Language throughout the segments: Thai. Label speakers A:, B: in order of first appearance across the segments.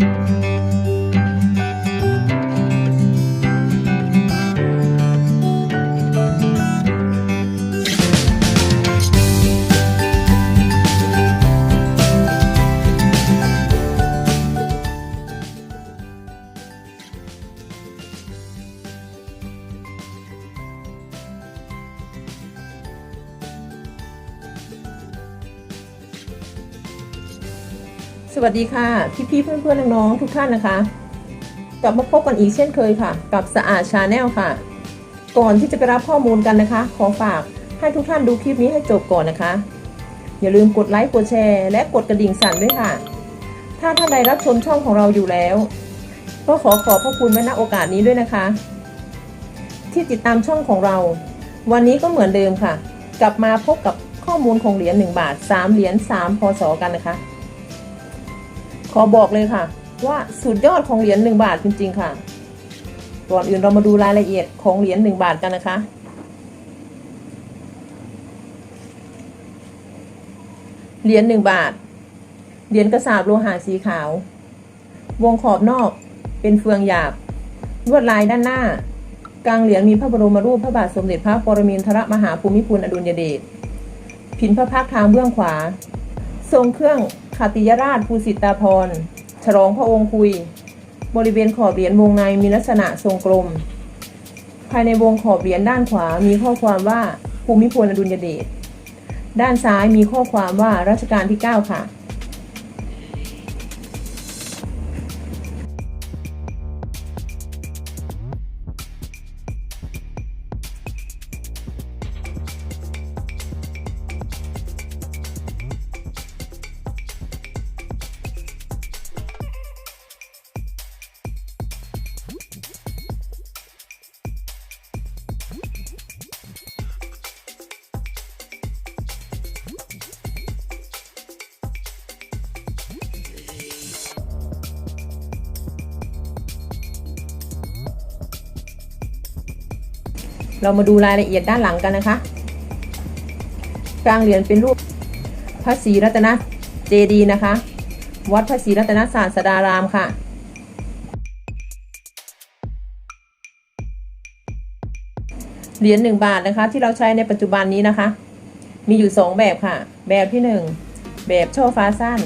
A: Música สวัสดีค่ะ พี่พี่ๆเพื่อนเพื่อนๆน้องๆทุกท่านนะคะ กลับมาพบกันอีกเช่นเคยค่ะ กับสะอาดชาแนลค่ะ ก่อนที่จะไปรับข้อมูลกันนะคะ ขอฝากให้ทุกท่านดูคลิปนี้ให้จบก่อนนะคะ อย่าลืมกดไลค์กดแชร์ และกดกระดิ่งสั่นด้วยค่ะ ถ้าท่านใดรับชมช่องของเราอยู่แล้ว ก็ขอขอบพระคุณไว้ณโอกาสนี้ด้วยนะคะ ที่ติดตามช่องของเรา วันนี้ก็เหมือนเดิมค่ะ กลับมาพบกับข้อมูลของเหรียญ1บาท3เหรียญ3พศกันนะคะ ขอบอกเลยค่ะ ว่าสุดยอดของเหรียญ1บาทจริง ๆ ค่ะก่อนอื่นเรามาดูรายละเอียดของเหรียญ1บาทกันนะคะเหรียญ1บาท เหรียญกระสาบโลหะสีขาว วงขอบนอกเป็นเฟืองหยาบ ลวดลายด้านหน้า กลางเหรียญมีพระบรมรูปพระบาทสมเด็จพระปรมินทรมหาภูมิพลอดุลยเดชผินพระพักทางเบื้องขวา ทรงเครื่อง ขติยราชภูสิตาพร ฉลองพระองค์คุย บริเวณขอบเหรียญวงในมีลักษณะทรงกลม ภายในวงขอบเหรียญด้านขวามีข้อความว่าภูมิพลอดุลยเดช ด้านซ้ายมีข้อความว่ารัชกาลที่ 9 ค่ะ เรามาดูรายละเอียดด้านหลังกันนะคะ กลางเหรียญเป็นรูปพระศรีรัตนเจดีย์นะคะ วัดพระศรีรัตนศาสดารามค่ะ เหรียญหนึ่งบาทนะคะ ที่เราใช้ในปัจจุบันนี้นะคะ มีอยู่สองแบบค่ะ แบบที่หนึ่งแบบช่อฟ้าสั้น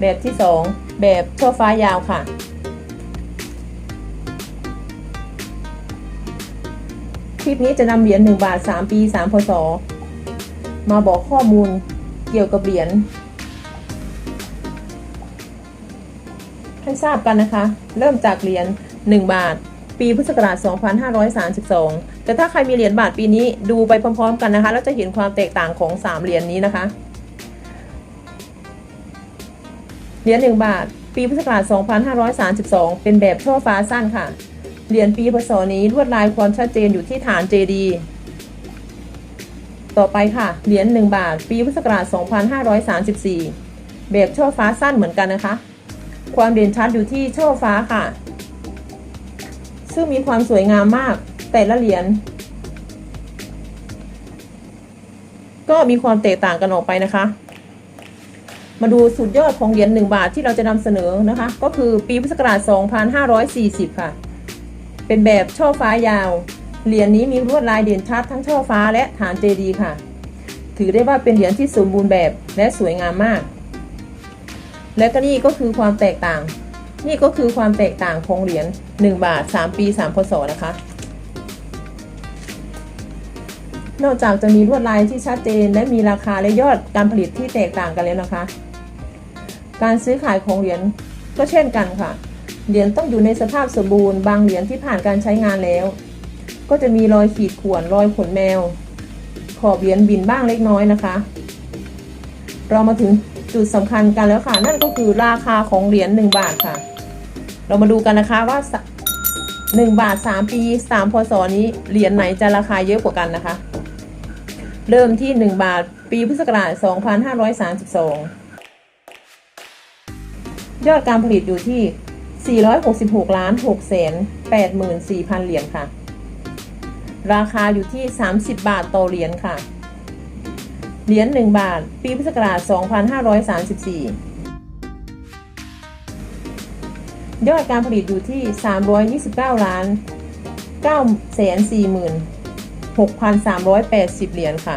A: แบบที่สองแบบช่อฟ้ายาวค่ะ ลิปนี้จะนำเหรียญ1บาท 3 ปี 3 พศ มาบอกข้อมูลเกี่ยวกับเหรียญให้ทราบกันนะคะ เริ่มจากเหรียญ1บาท ปีพุทธศักราช 2532 แต่ถ้าใครมีเหรียญบาทปีนี้ดูไปพร้อม ๆ กันนะคะ แล้วจะเห็นความแตกต่างของ 3 เหรียญนี้นะคะ เหรียญ1บาท ปีพุทธศักราช 2532 เป็นแบบช่อฟ้าสั้นค่ะ เหรียญปีพศนี้ลวดลายความชัดเจนอยู่ที่ฐานเจดี ต่อไปค่ะ เหรียญ1บาท ปีพุทธศักราช 2534 แบบช่อฟ้าสั้นเหมือนกันนะคะ ความเด่นชัดอยู่ที่ช่อฟ้าค่ะ ซึ่งมีความสวยงามมาก แต่ละเหรียญก็มีความแตกต่างกันออกไปนะคะ มาดูสุดยอดของเหรียญ1บาทที่เราจะนำเสนอนะคะ ก็คือปีพุทธศักราช 2540 ค่ะ เป็นแบบช่อฟ้ายาว เหรียญนี้มีลวดลายเด่นชัดทั้งช่อฟ้าและฐานเจดีค่ะ ถือได้ว่าเป็นเหรียญที่สมบูรณ์แบบและสวยงามมาก และก็นี่ก็คือความแตกต่าง นี่ก็คือความแตกต่างของเหรียญ1บาท 3 ปี 3พศนะคะ นอกจากจะมีลวดลายที่ชัดเจน และมีราคาและยอดการผลิตที่แตกต่างกันแล้วนะคะ การซื้อขายของเหรียญก็เช่นกันค่ะ เหรียญต้องอยู่ในสภาพสมบูรณ์ บางเหรียญที่ผ่านการใช้งานแล้ว ก็จะมีรอยขีดข่วน รอยขนแมว ขอบเหรียญบินบ้างเล็กน้อยนะคะ เรามาถึงจุดสำคัญกันแล้วค่ะ นั่นก็คือราคาของเหรียญ1บาทค่ะ เรามาดูกันนะคะว่าส1บาท 3 ปี 3พศนี้เหรียญไหนจะราคาเยอะกว่ากันนะคะ เริ่มที่ 1 บาทปีพุทธศักราช2532 ยอดการผลิตอยู่ที่ 466ล้าน6แสน84,000 เหรียญค่ะ ราคาอยู่ที่ 30 บาทต่อเหรียญค่ะ เหรียญ1บาท ปีพุทธศักราช2534 ยอดการผลิตอยู่ที่ 329 ล้าน9 4 6,380 เหรียญค่ะ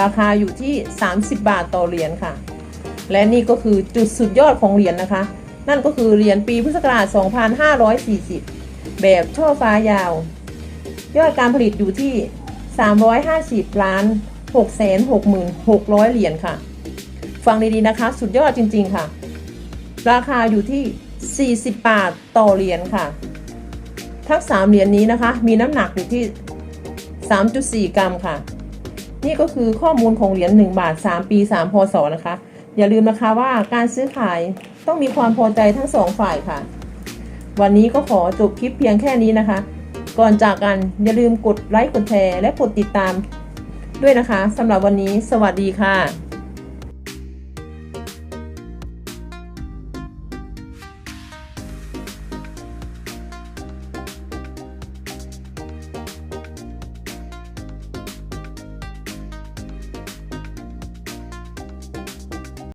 A: ราคาอยู่ที่ 30 บาทต่อเหรียญค่ะ และนี่ก็คือจุดสุดยอดของเหรียญนะคะ นั่นก็คือเหรียญปีพุทธศักราช 2540 แบบช่อฟ้ายาว ยอดการผลิตอยู่ที่ 350 ล้าน 666,600 เหรียญค่ะ ฟังดีๆนะคะ สุดยอดจริง ๆ ค่ะ ราคาอยู่ที่ 40 บาทต่อเหรียญค่ะ ทั้ง 3 เหรียญนี้นะคะ มีน้ำหนักอยู่ที่ 3.4 กรัมค่ะ นี่ก็คือข้อมูลของเหรียญ1บาท 3 ปี 3 พศนะคะ อย่าลืมนะคะว่าการซื้อขาย ต้องมีความพอใจทั้งสองฝ่ายค่ะ วันนี้ก็ขอจบคลิปเพียงแค่นี้นะคะ ก่อนจากกันอย่าลืมกดไลค์กดแชร์และกดติดตามด้วยนะคะสำหรับวันนี้ สวัสดีค่ะ